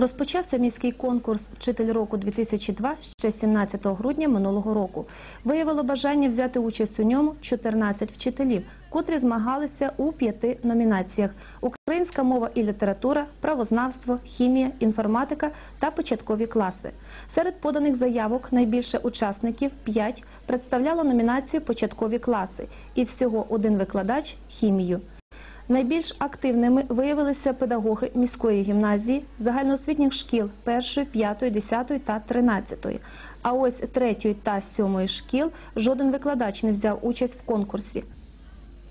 Розпочався міський конкурс Вчитель року 2002 ще 17 грудня минулого року. Виявило бажання взяти участь у ньому 14 вчителів, котрі змагалися у п'яти номінаціях: українська мова і література, правознавство, хімія, інформатика та початкові класи. Серед поданих заявок найбільше учасників 5 представляло номінацію початкові класи і всього один викладач хімію. Найбільш активними виявилися педагоги міської гімназії, загальноосвітніх шкіл 1, 5, 10 та 13. А ось 3 та 7 шкіл жоден викладач не взяв участь в конкурсі.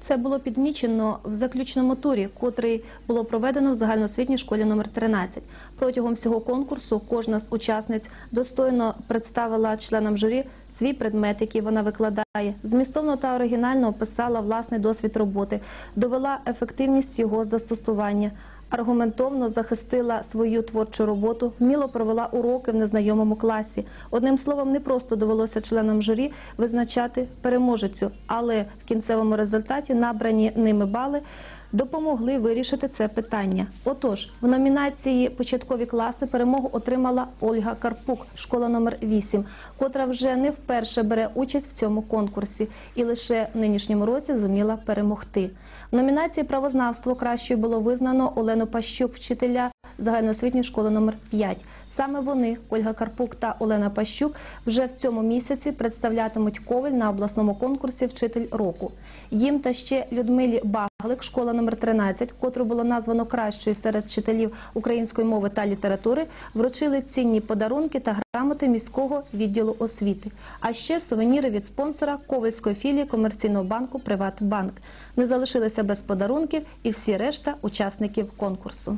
Це було підмічено в заключному турі, котрий було проведено в загальноосвітній школі номер 13. Протягом всього конкурсу кожна з учасниць достойно представила членам журі свій предмет, який вона викладає, змістовно та оригінально описала власний досвід роботи, довела ефективність його застосування, аргументовно захистила свою творчу роботу, вміло провела уроки в незнайомому класі. Одним словом, не просто довелося членам журі визначати переможецю, але в кінцевому результаті набрані ними бали допомогли вирішити це питання. Отож, в номінації початкові класи перемогу отримала Ольга Карпук, школа номер 8, котра вже не вперше бере участь в цьому конкурсі і лише в нинішньому році зуміла перемогти. В номінації правознавство кращою було визнано Олену Пащук, вчителя загальноосвітньої школи номер 5. Саме вони, Ольга Карпук та Олена Пащук, вже в цьому місяці представлятимуть Ковель на обласному конкурсі Вчитель року. Їм та ще Людмилі Баглик, школа номер 13, котру було названо кращою серед вчителів української мови та літератури, вручили цінні подарунки та грамоти міського відділу освіти. А ще сувеніри від спонсора Ковельської філії комерційного банку Приватбанк. Не залишилися без подарунків і всі решта учасників конкурсу.